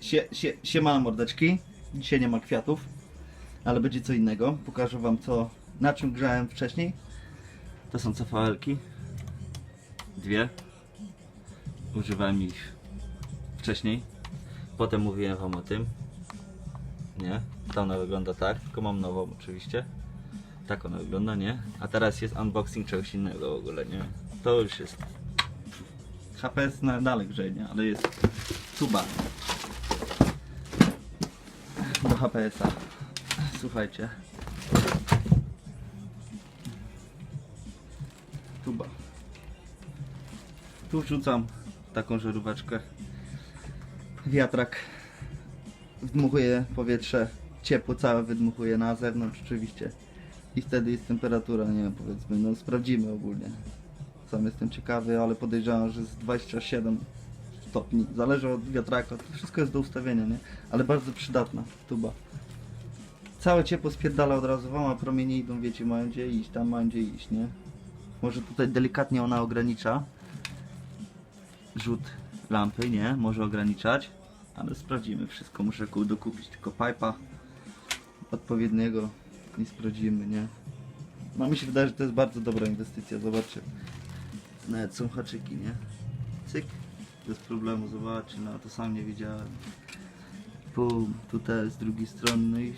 Sie, sie, siemano mordeczki. Dzisiaj nie ma kwiatów, ale będzie co innego. Pokażę wam co, na czym grałem wcześniej. To są CVL-ki. Dwie. Używałem ich wcześniej. Potem mówiłem wam o tym. Nie? Ta ona wygląda tak, tylko mam nową oczywiście. Tak ona wygląda, nie? A teraz jest unboxing czegoś innego w ogóle, nie? To już jest. HPS na, dalej grzeje, nie? Ale jest tuba do HPS-a. Słuchajcie. Tuba. Tu wrzucam taką żaróweczkę. Wiatrak wdmuchuje powietrze, ciepło całe wydmuchuje na zewnątrz oczywiście. I wtedy jest temperatura, nie wiem, powiedzmy, no sprawdzimy ogólnie. Sam jestem ciekawy, ale podejrzewam, że z 27 stopni. Zależy od wiatraka, to wszystko jest do ustawienia, nie? Ale bardzo przydatna tuba. Całe ciepło spierdala od razu wam, a promienie idą, wiecie, mają gdzie iść, tam mają gdzie iść, nie? Może tutaj delikatnie ona ogranicza rzut lampy, nie? Może ograniczać, ale sprawdzimy wszystko. Muszę ku- dokupić tylko pipa odpowiedniego i sprawdzimy, nie? No mi się wydaje, że to jest bardzo dobra inwestycja, zobaczcie. Nawet są haczyki, nie? Cyk, bez problemu, zobaczcie, no to sam nie wiedziałem. Pum, tutaj z drugiej strony, no i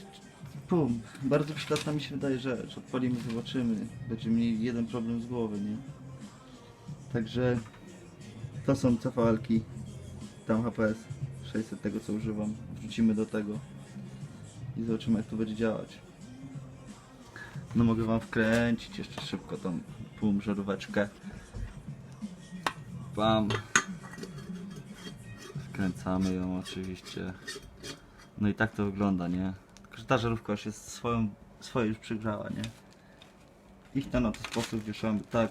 pum. Bardzo przydatna mi się wydaje rzecz. Odpalimy, zobaczymy. Będziemy mieli jeden problem z głowy, nie? Także to są CVL-ki, tam HPS 600 tego co używam. Wrzucimy do tego i zobaczymy jak to będzie działać. No mogę wam wkręcić jeszcze szybko tą pum żaróweczkę. Bam. Wkręcamy ją oczywiście. No i tak to wygląda, nie? Tylko, ta żarówka już jest swoją, swoje już przygrzała, nie? Ich ten oto sposób wieszamy tak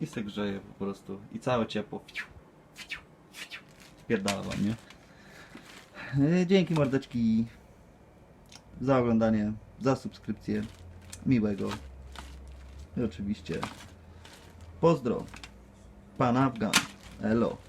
i se grzeje po prostu. I całe ciepło. Spierdala wam, nie? E, Dzięki mordeczki za oglądanie, za subskrypcję. Miłego. I oczywiście pozdro. Pan Afgan. Elo.